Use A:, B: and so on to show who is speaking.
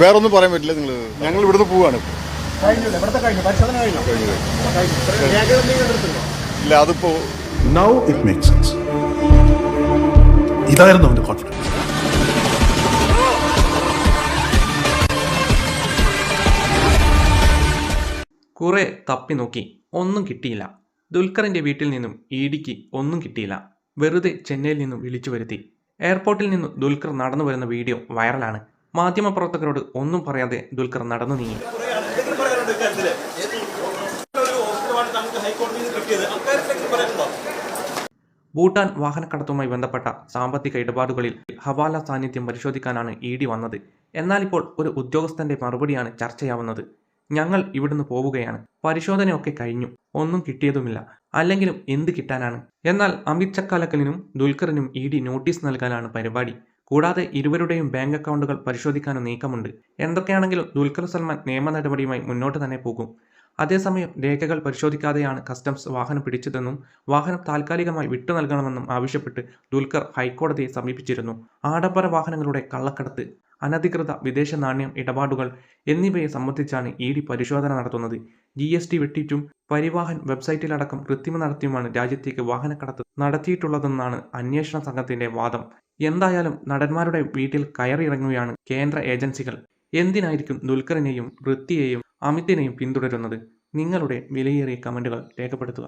A: വേറൊന്നും പറയാൻ പറ്റില്ല നിങ്ങൾ ഞങ്ങൾ ഇവിടുന്ന് പോവാണ്? ഇല്ല അതിപ്പോ
B: നൗ ഇറ്റ് മേക്ക് സെൻസ് ഇതായിരുന്നു അവന്റെ കോൺഫിഡൻസ്
C: കുറെ തപ്പി നോക്കി. ഒന്നും കിട്ടിയില്ല. ദുൽഖറിന്റെ വീട്ടിൽ നിന്നും ഇഡിക്ക് ഒന്നും കിട്ടിയില്ല. വെറുതെ ചെന്നൈയിൽ നിന്നും വിളിച്ചു വരുത്തി. എയർപോർട്ടിൽ നിന്നും ദുൽഖർ നടന്നു വരുന്ന വീഡിയോ വൈറലാണ്. മാധ്യമപ്രവർത്തകരോട് ഒന്നും പറയാതെ ദുൽഖർ നടന്നു നീങ്ങി. ഭൂട്ടാൻ വാഹനക്കടത്തുമായി ബന്ധപ്പെട്ട സാമ്പത്തിക ഇടപാടുകളിൽ ഹവാല സാന്നിധ്യം പരിശോധിക്കാനാണ് ഇ ഡി വന്നത്. എന്നാലിപ്പോൾ ഒരു ഉദ്യോഗസ്ഥന്റെ മറുപടിയാണ് ചർച്ചയാവുന്നത്. ഞങ്ങൾ ഇവിടുന്ന് പോവുകയാണ്. പരിശോധനയൊക്കെ കഴിഞ്ഞു. ഒന്നും കിട്ടിയതുമില്ല. അല്ലെങ്കിലും എന്ത് കിട്ടാനാണ്? എന്നാൽ അമിത് ചക്കാലക്കലിനും ദുൽഖറിനും ഇ ഡി നോട്ടീസ് നൽകാനാണ് പരിപാടി. കൂടാതെ ഇരുവരുടെയും ബാങ്ക് അക്കൗണ്ടുകൾ പരിശോധിക്കാനും നീക്കമുണ്ട്. എന്തൊക്കെയാണെങ്കിലും ദുൽഖർ സൽമാൻ നിയമ നടപടിയുമായി മുന്നോട്ട് തന്നെ പോകും. അതേസമയം രേഖകൾ പരിശോധിക്കാതെയാണ് കസ്റ്റംസ് വാഹനം പിടിച്ചതെന്നും വാഹനം താൽക്കാലികമായി വിട്ടു നൽകണമെന്നും ആവശ്യപ്പെട്ട് ദുൽഖർ ഹൈക്കോടതിയെ സമീപിച്ചിരുന്നു. ആഡംബര വാഹനങ്ങളുടെ കള്ളക്കടത്ത് അനധികൃത വിദേശ നാണ്യം ഇടപാടുകൾ എന്നിവയെ സംബന്ധിച്ചാണ് ഇ ഡി പരിശോധന നടത്തുന്നത്. ജി എസ് ടി വെട്ടിച്ചും പരിവാഹൻ വെബ്സൈറ്റിലടക്കം കൃത്രിമ നടത്തിയുമാണ് രാജ്യത്തേക്ക് വാഹനക്കടത്ത് നടത്തിയിട്ടുള്ളതെന്നാണ് അന്വേഷണ സംഘത്തിന്റെ വാദം. എന്തായാലും നടന്മാരുടെ വീട്ടിൽ കയറിയിറങ്ങുകയാണ് കേന്ദ്ര ഏജൻസികൾ. എന്തിനായിരിക്കും ദുൽഖറിനെയും വൃത്തിയെയും അമിതിനെയും പിന്തുടരുന്നത്? നിങ്ങളുടെ വിലയേറിയ കമന്റുകൾ രേഖപ്പെടുത്തുക.